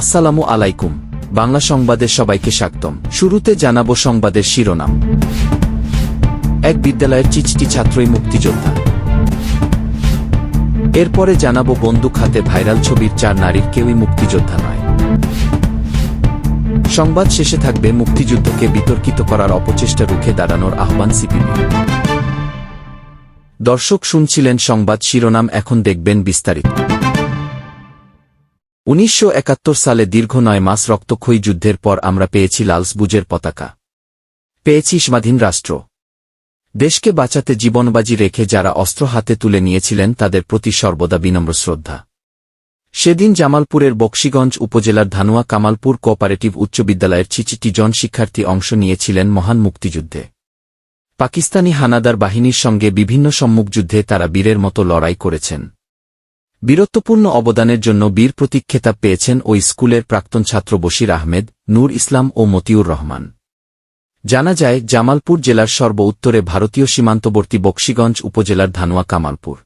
আসসালামু আলাইকুম। বাংলা সংবাদে সবাইকে স্বাগতম। শুরুতে জানাব সংবাদের শিরোনাম। এক বিদ্যালয়ের চিচটি ছাত্রই মুক্তিযোদ্ধা। এরপরে জানাব বন্দুক হাতে ভাইরাল ছবির চার নারীর কেউই মুক্তিযোদ্ধা নয়। সংবাদ শেষে থাকবে মুক্তিযুদ্ধকে বিতর্কিত করার অপচেষ্টা রুখে দাঁড়ানোর আহ্বান সিপিবি দর্শক শুনছিলেন সংবাদ শিরোনাম, এখন দেখবেন বিস্তারিত। উনিশশো একাত্তর সালে দীর্ঘ নয় মাস রক্তক্ষয়ী যুদ্ধের পর আমরা পেয়েছি লালসবুজের পতাকা। পেয়েছি স্বাধীন রাষ্ট্র। দেশকে বাঁচাতে জীবনবাজি রেখে যারা অস্ত্র হাতে তুলে নিয়েছিলেন তাদের প্রতি সর্বদা বিনম্র শ্রদ্ধা। সেদিন জামালপুরের বক্সিগঞ্জ উপজেলার ধানুয়া কামালপুর কোঅপারেটিভ উচ্চ বিদ্যালয়ের ছিচিটি জন শিক্ষার্থী অংশ নিয়েছিলেন মহান মুক্তিযুদ্ধে। পাকিস্তানি হানাদার বাহিনীর সঙ্গে বিভিন্ন সম্মুখযুদ্ধে তারা বীরের মতো লড়াই করেছেন। বীরত্বপূর্ণ অবদানের জন্য বীর প্রতীক খেতাব পেয়েছেন ওই স্কুলের প্রাক্তন ছাত্র বশির আহমেদ, নূর ইসলাম ও মতিউর রহমান। জানা যায়, জামালপুর জেলার সর্ব উত্তরে ভারতীয় সীমান্তবর্তী বক্সিগঞ্জ উপজেলার ধানুয়া কামালপুর।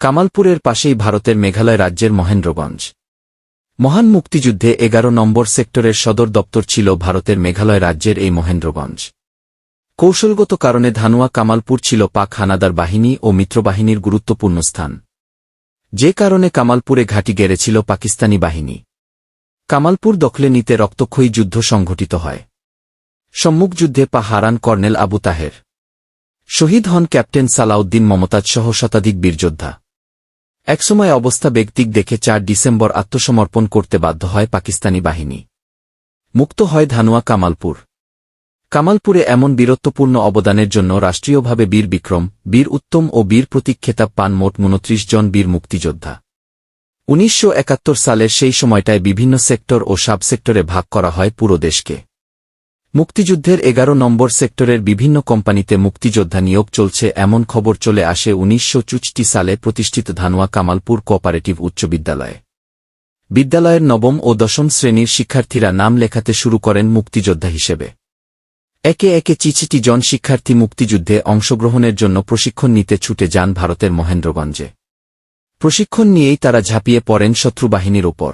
কামালপুরের পাশেই ভারতের মেঘালয় রাজ্যের মহেন্দ্রগঞ্জ। মহান মুক্তিযুদ্ধে এগারো নম্বর সেক্টরের সদর দপ্তর ছিল ভারতের মেঘালয় রাজ্যের এই মহেন্দ্রগঞ্জ। কৌশলগত কারণে ধানুয়া কামালপুর ছিল পাক হানাদার বাহিনী ও মিত্রবাহিনীর গুরুত্বপূর্ণ স্থান। যে কারণে কামালপুরে ঘাঁটি গেড়েছিল পাকিস্তানি বাহিনী। কামালপুর দখলে নিতে রক্তক্ষয়ী যুদ্ধ সংঘটিত হয়। সম্মুখযুদ্ধে পা হারান কর্নেল আবু তাহের। শহীদ হন ক্যাপ্টেন সালাউদ্দিন মমতাজ সহ শতাধিক বীরযোদ্ধা একসময় অবস্থা ব্যক্তিক দেখে চার ডিসেম্বর আত্মসমর্পণ করতে বাধ্য হয় পাকিস্তানি বাহিনী। মুক্ত হয় ধানুয়া কামালপুর। কামালপুরে এমন বীরত্বপূর্ণ অবদানের জন্য রাষ্ট্রীয়ভাবে বীর বিক্রম, বীর উত্তম ও বীর প্রতীক খেতাব পান মোট উনত্রিশ জন বীর মুক্তিযোদ্ধা। উনিশশো সালের সেই সময়টায় বিভিন্ন সেক্টর ও সাবসেক্টরে ভাগ করা হয় পুরো দেশকে। মুক্তিযুদ্ধের এগারো নম্বর সেক্টরের বিভিন্ন কোম্পানিতে মুক্তিযোদ্ধা নিয়োগ চলছে এমন খবর চলে আসে উনিশশো সালে প্রতিষ্ঠিত ধানুয়া কামালপুর কোঅপারেটিভ উচ্চ বিদ্যালয়ে। বিদ্যালয়ের নবম ও দশম শ্রেণির শিক্ষার্থীরা নাম লেখাতে শুরু করেন মুক্তিযোদ্ধা হিসেবে। একে একে চিচিটি জন শিক্ষার্থী মুক্তিযুদ্ধে অংশগ্রহণের জন্য প্রশিক্ষণ নিতে ছুটে যান ভারতের মহেন্দ্রগঞ্জে। প্রশিক্ষণ নিয়েই তারা ঝাঁপিয়ে পড়েন শত্রুবাহিনীর ওপর।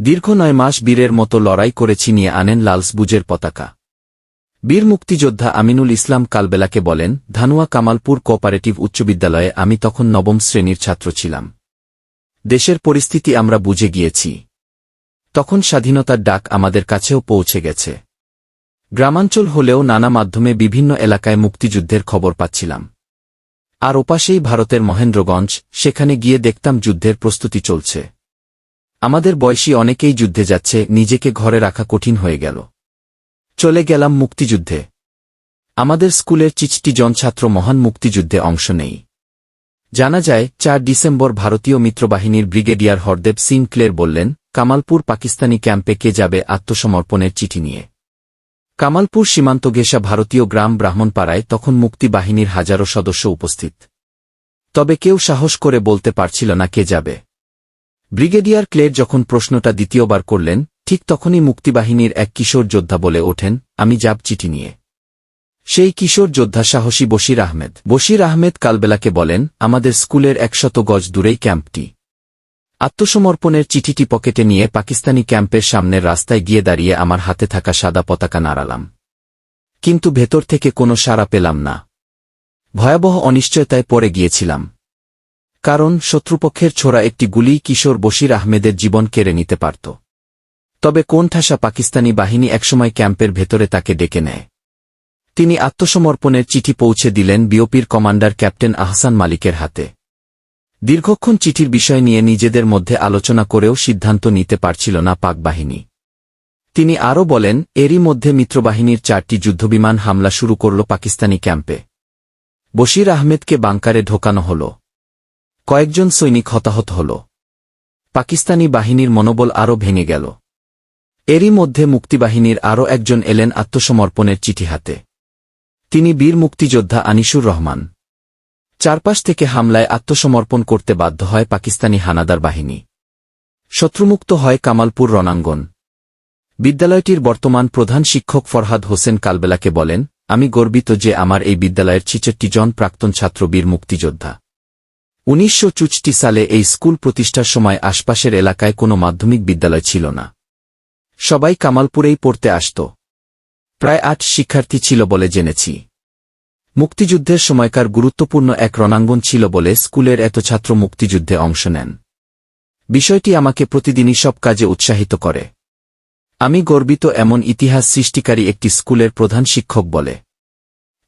দীর্ঘ নয় মাস বীরের মতো লড়াই করে ছিনিয়ে আনেন লালসবুজের পতাকা। বীর মুক্তিযোদ্ধা আমিনুল ইসলাম কালবেলাকে বলেন, ধানুয়া কামালপুর কোঅপারেটিভ উচ্চ বিদ্যালয়ে আমি তখন নবম শ্রেণির ছাত্র ছিলাম। দেশের পরিস্থিতি আমরা বুঝে গিয়েছি। তখন স্বাধীনতার ডাক আমাদের কাছেও পৌঁছে গেছে। গ্রামাঞ্চল হলেও নানা মাধ্যমে বিভিন্ন এলাকায় মুক্তিযুদ্ধের খবর পাচ্ছিলাম। আর ওপাশেই ভারতের মহেন্দ্রগঞ্জ, সেখানে গিয়ে দেখতাম যুদ্ধের প্রস্তুতি চলছে। আমাদের বয়সী অনেকেই যুদ্ধে যাচ্ছে, নিজেকে ঘরে রাখা কঠিন হয়ে গেল। চলে গেলাম মুক্তিযুদ্ধে। আমাদের স্কুলের চিচটি জন ছাত্র মহান মুক্তিযুদ্ধে অংশ নেই। জানা যায়, চার ডিসেম্বর ভারতীয় মিত্রবাহিনীর ব্রিগেডিয়ার হরদেব সিং ক্লের বললেন, কামালপুর পাকিস্তানি ক্যাম্পে কে যাবে আত্মসমর্পণের চিঠি নিয়ে। কামালপুর সীমান্ত ঘেঁষা ভারতীয় গ্রাম ব্রাহ্মণপাড়ায় তখন মুক্তি বাহিনীর হাজারো সদস্য উপস্থিত। তবে কেউ সাহস করে বলতে পারছিল না কে যাবে। ব্রিগেডিয়ার ক্লের যখন প্রশ্নটা দ্বিতীয়বার করলেন, ঠিক তখনই মুক্তিবাহিনীর এক কিশোর যোদ্ধা বলে ওঠেন, আমি যাব চিঠি নিয়ে। সেই কিশোর যোদ্ধা সাহসী বশির আহমেদ। বশির আহমেদ কালবেলাকে বলেন, আমাদের স্কুলের একশত গজ দূরেই ক্যাম্পটি। আত্মসমর্পণের চিঠিটি পকেটে নিয়ে পাকিস্তানি ক্যাম্পের সামনের রাস্তায় গিয়ে দাঁড়িয়ে আমার হাতে থাকা সাদা পতাকা নাড়ালাম। কিন্তু ভেতর থেকে কোনো সাড়া পেলাম না। ভয়াবহ অনিশ্চয়তায় পড়ে গিয়েছিলাম। কারণ শত্রুপক্ষের ছোড়া একটি গুলি কিশোর বশির আহমেদের জীবন কেড়ে নিতে পারত। তবে কোন ঠাসা পাকিস্তানি বাহিনী একসময় ক্যাম্পের ভেতরে তাকে ডেকে নেয়? তিনি আত্মসমর্পণের চিঠি পৌঁছে দিলেন বিওপির কমান্ডার ক্যাপ্টেন আহসান মালিকের হাতে। দীর্ঘক্ষণ চিঠির বিষয় নিয়ে নিজেদের মধ্যে আলোচনা করেও সিদ্ধান্ত নিতে পারছিল না পাক বাহিনী তিনি আরও বলেন, এরই মধ্যে মিত্রবাহিনীর চারটি যুদ্ধবিমান হামলা শুরু করল পাকিস্তানি ক্যাম্পে। বশির আহমেদকে বাংকারে ঢোকানো হল। কয়েকজন সৈনিক হতাহত হল। পাকিস্তানি বাহিনীর মনোবল আরও ভেঙে গেল। এরই মধ্যে মুক্তিবাহিনীর আরও একজন এলেন আত্মসমর্পণের চিঠি হাতে। তিনি বীর মুক্তিযোদ্ধা আনিসুর রহমান। চারপাশ থেকে হামলায় আত্মসমর্পণ করতে বাধ্য হয় পাকিস্তানি হানাদার বাহিনী। শত্রুমুক্ত হয় কামালপুর রণাঙ্গন। বিদ্যালয়টির বর্তমান প্রধান শিক্ষক ফরহাদ হোসেন কালবেলাকে বলেন, আমি গর্বিত যে আমার এই বিদ্যালয়ের ছিচট্টি জন প্রাক্তন ছাত্র বীর মুক্তিযোদ্ধা। উনিশশো সালে এই স্কুল প্রতিষ্ঠার সময় আশপাশের এলাকায় কোনো মাধ্যমিক বিদ্যালয় ছিল না। সবাই কামালপুরেই পড়তে আসত। প্রায় আট শিক্ষার্থী ছিল বলে জেনেছি। মুক্তিযুদ্ধের সময়কার গুরুত্বপূর্ণ এক রণাঙ্গন ছিল বলে স্কুলের এত ছাত্র মুক্তিযুদ্ধে অংশ নেন। বিষয়টি আমাকে প্রতিদিনই সব কাজে উৎসাহিত করে। আমি গর্বিত এমন ইতিহাস সৃষ্টিকারী একটি স্কুলের প্রধান শিক্ষক বলে।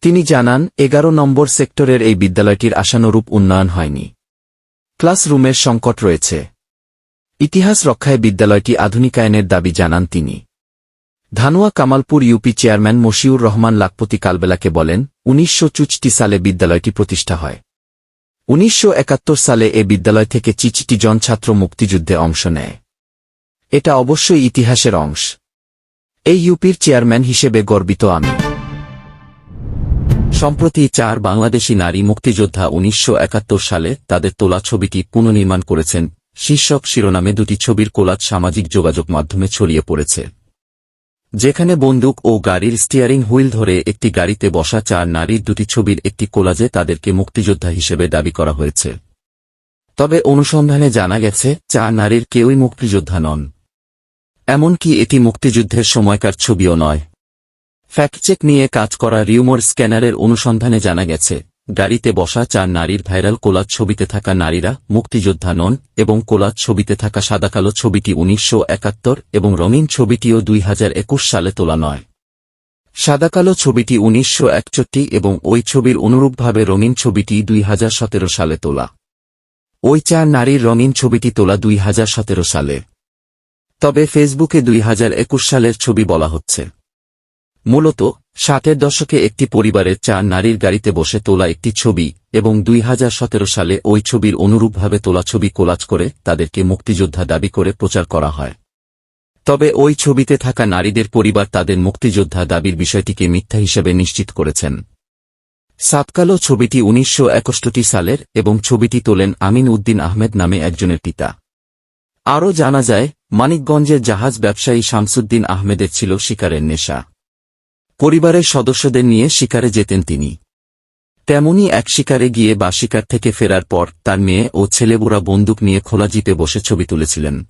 তিনি জানান, এগারো নম্বর সেক্টরের এই বিদ্যালয়টির আশানুরূপ উন্নয়ন হয়নি। ক্লাসরুমের সংকট রয়েছে। ইতিহাস রক্ষায় বিদ্যালয়টি আধুনিকায়নের দাবি জানান তিনি। ধানুয়া কামালপুর ইউপি চেয়ারম্যান মশিউর রহমান লাখপতি কালবেলাকে বলেন, উনিশশো সালে বিদ্যালয়টি প্রতিষ্ঠা হয়। উনিশশো একাত্তর সালে এ বিদ্যালয় থেকে চিচিটি জন ছাত্র মুক্তিযুদ্ধে অংশ নেয়। এটা অবশ্যই ইতিহাসের অংশ। এই ইউপির চেয়ারম্যান হিসেবে গর্বিত আমি। সম্প্রতি চার বাংলাদেশি নারী মুক্তিযোদ্ধা উনিশশো একাত্তর সালে তাদের তোলা ছবিটি পুনর্নির্মাণ করেছেন। শীর্ষক শিরোনামে দুটি ছবির কোলাজ সামাজিক যোগাযোগ মাধ্যমে ছড়িয়ে পড়েছে। যেখানে বন্দুক ও গাড়ির স্টিয়ারিং হুইল ধরে একটি গাড়িতে বসা চার নারীর দুটি ছবির একটি কোলাজে তাদেরকে মুক্তিযোদ্ধা হিসেবে দাবি করা হয়েছে। তবে অনুসন্ধানে জানা গেছে, চার নারীর কেউই মুক্তিযোদ্ধা নন। এমনকি এটি মুক্তিযুদ্ধের সময়কার ছবিও নয়। ফ্যাক্টচেক নিয়ে কাজ করা রিউমোর স্ক্যানারের অনুসন্ধানে জানা গেছে গাড়িতে বসা চার নারীর ভাইরাল কোলাজ ছবিতে থাকা নারীরা, মুক্তিযোদ্ধা নন এবং কোলাজ ছবিতে থাকা সাদাকালো ছবিটি উনিশশো একাত্তর এবং রঙিন ছবিটিও দুই হাজার একুশ সালে তোলা নয়। সাদাকালো ছবিটি উনিশশো একষট্টি এবং ওই ছবির অনুরূপভাবে রঙিন ছবিটি দুই হাজার সতেরো সালে তোলা। ওই চার নারীর রঙিন ছবিটি তোলা দুই হাজার সতেরো সালে। তবে ফেসবুকে দুই হাজার একুশ সালের ছবি বলা হচ্ছে। মূলত, ষাটের দশকে একটি পরিবারের চার নারীর গাড়িতে বসে তোলা একটি ছবি এবং দুই হাজার সতেরো সালে ওই ছবির অনুরূপভাবে তোলা ছবি কোলাজ করে তাদেরকে মুক্তিযোদ্ধা দাবি করে প্রচার করা হয়। তবে ওই ছবিতে থাকা নারীদের পরিবার তাদের মুক্তিযোদ্ধা দাবির বিষয়টিকে মিথ্যা হিসেবে নিশ্চিত করেছেন। সাতকালো ছবিটি উনিশশো সালের এবং ছবিটি তোলেন আমিন উদ্দিন আহমেদ নামে একজনের পিতা। আরও জানা যায়, মানিকগঞ্জের জাহাজ ব্যবসায়ী শামসুদ্দিন আহমেদের ছিল শিকারের নেশা। পরিবারের সদস্যদের নিয়ে শিকারে যেতেন তিনি। তেমনি এক শিকারে গিয়ে বা শিকার থেকে ফেরার পর তার মেয়ে ও ছেলেবুড়া বন্দুক নিয়ে খোলা জিপে বসে ছবি তুলেছিলেন।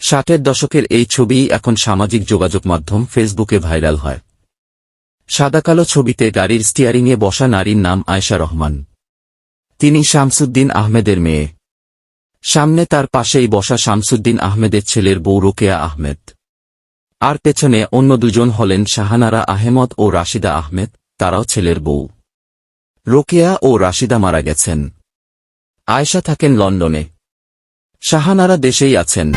ষাটের দশকের এই ছবিই এখন সামাজিক যোগাযোগ মাধ্যম ফেসবুকে ভাইরাল হয়। সাদাকালো ছবিতে গাড়ির স্টিয়ারিংয়ে বসা নারীর নাম আয়শা রহমান। তিনি শামসুদ্দিন আহমেদের মেয়ে। সামনে তার পাশেই বসা শামসুদ্দিন আহমেদের ছেলের বউ রোকেয়া আহমেদ। আর পেছনে অন্য দুজন হলেন শাহানারা আহমদ ও রাশিদা আহমেদ, তারাও ছেলের বউ। রোকেয়া ও রাশিদা মারা গেছেন। আয়েশা থাকেন লন্ডনে। শাহানারা দেশেই আছেন।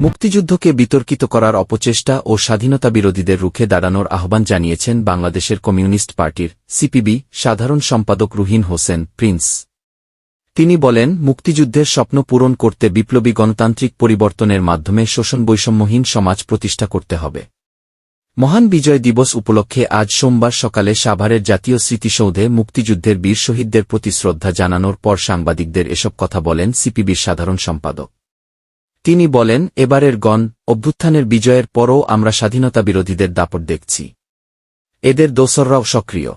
মুক্তিযুদ্ধকে বিতর্কিত করার অপচেষ্টা ও স্বাধীনতা বিরোধীদের রুখে দাঁড়ানোর আহ্বান জানিয়েছেন বাংলাদেশের কমিউনিস্ট পার্টির সিপিবি সাধারণ সম্পাদক রুহিন হোসেন, প্রিন্স। তিনি বলেন, মুক্তিযুদ্ধের স্বপ্ন পূরণ করতে বিপ্লবী গণতান্ত্রিক পরিবর্তনের মাধ্যমে শোষণ বৈষম্যহীন সমাজ প্রতিষ্ঠা করতে হবে। মহান বিজয় দিবস উপলক্ষে আজ সোমবার সকালে সাভারের জাতীয় স্মৃতিসৌধে মুক্তিযুদ্ধের বীর শহীদদের প্রতি শ্রদ্ধা জানানোর পর সাংবাদিকদের এসব কথা বলেন সিপিবির সাধারণ সম্পাদক। তিনি বলেন, এবারের গণ অভ্যুত্থানের বিজয়ের পরও আমরা স্বাধীনতা বিরোধীদের দাপট দেখছি। এদের দোসররাও সক্রিয়।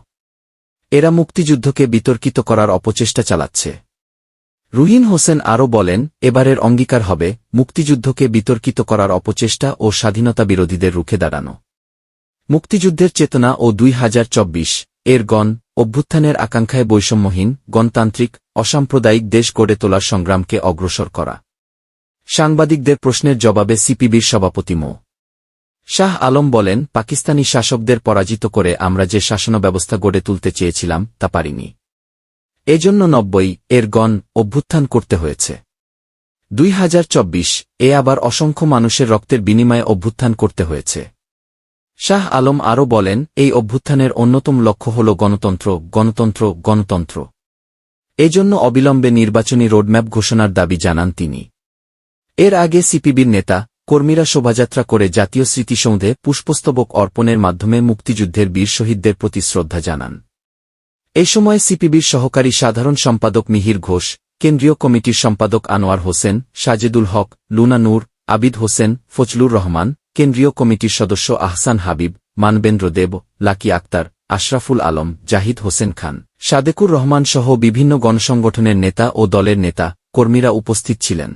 এরা মুক্তিযুদ্ধকে বিতর্কিত করার অপচেষ্টা চালাচ্ছে। রুহিন হোসেন আরও বলেন, এবারের অঙ্গীকার হবে মুক্তিযুদ্ধকে বিতর্কিত করার অপচেষ্টা ও স্বাধীনতা বিরোধীদের রুখে দাঁড়ানো। মুক্তিযুদ্ধের চেতনা ও দুই হাজার চব্বিশ, এর গণ, অভ্যুত্থানের আকাঙ্ক্ষায় বৈষম্যহীন, গণতান্ত্রিক, অসাম্প্রদায়িক দেশ গড়ে তোলার সংগ্রামকে অগ্রসর করা। সাংবাদিকদের প্রশ্নের জবাবে সিপিবির সভাপতি মো. শাহ আলম বলেন, পাকিস্তানি শাসকদের পরাজিত করে আমরা যে শাসন ব্যবস্থা গড়ে তুলতে চেয়েছিলাম তা পারিনি। এজন্য নব্বই এর গণ অভ্যুত্থান করতে হয়েছে। দুই হাজার চব্বিশ এ আবার অসংখ্য মানুষের রক্তের বিনিময়ে অভ্যুত্থান করতে হয়েছে। শাহ আলম আরও বলেন, এই অভ্যুত্থানের অন্যতম লক্ষ্য হল গণতন্ত্র গণতন্ত্র গণতন্ত্র। এজন্য অবিলম্বে নির্বাচনী রোডম্যাপ ঘোষণার দাবি জানান তিনি। এর আগে সিপিবির নেতা, কর্মীরা শোভাযাত্রা করে জাতীয় স্মৃতিসৌধে পুষ্পস্তবক অর্পণের মাধ্যমে মুক্তিযুদ্ধের বীর শহীদদের প্রতি শ্রদ্ধা জানান। এ সময় সিপিবির সহকারী সাধারণ সম্পাদক মিহির ঘোষ, কেন্দ্রীয় কমিটির সম্পাদক আনোয়ার হোসেন, সাজেদুল হক, লুনা নূর, আবিদ হোসেন, ফজলুর রহমান, কেন্দ্রীয় কমিটির সদস্য আহসান হাবিব, মানবেন্দ্র দেব, লাকি আক্তার, আশরাফুল আলম, জাহিদ হোসেন খান, সাদেকুর রহমান সহ বিভিন্ন গণসংগঠনের নেতা ও দলের নেতা, কর্মীরা উপস্থিত ছিলেন।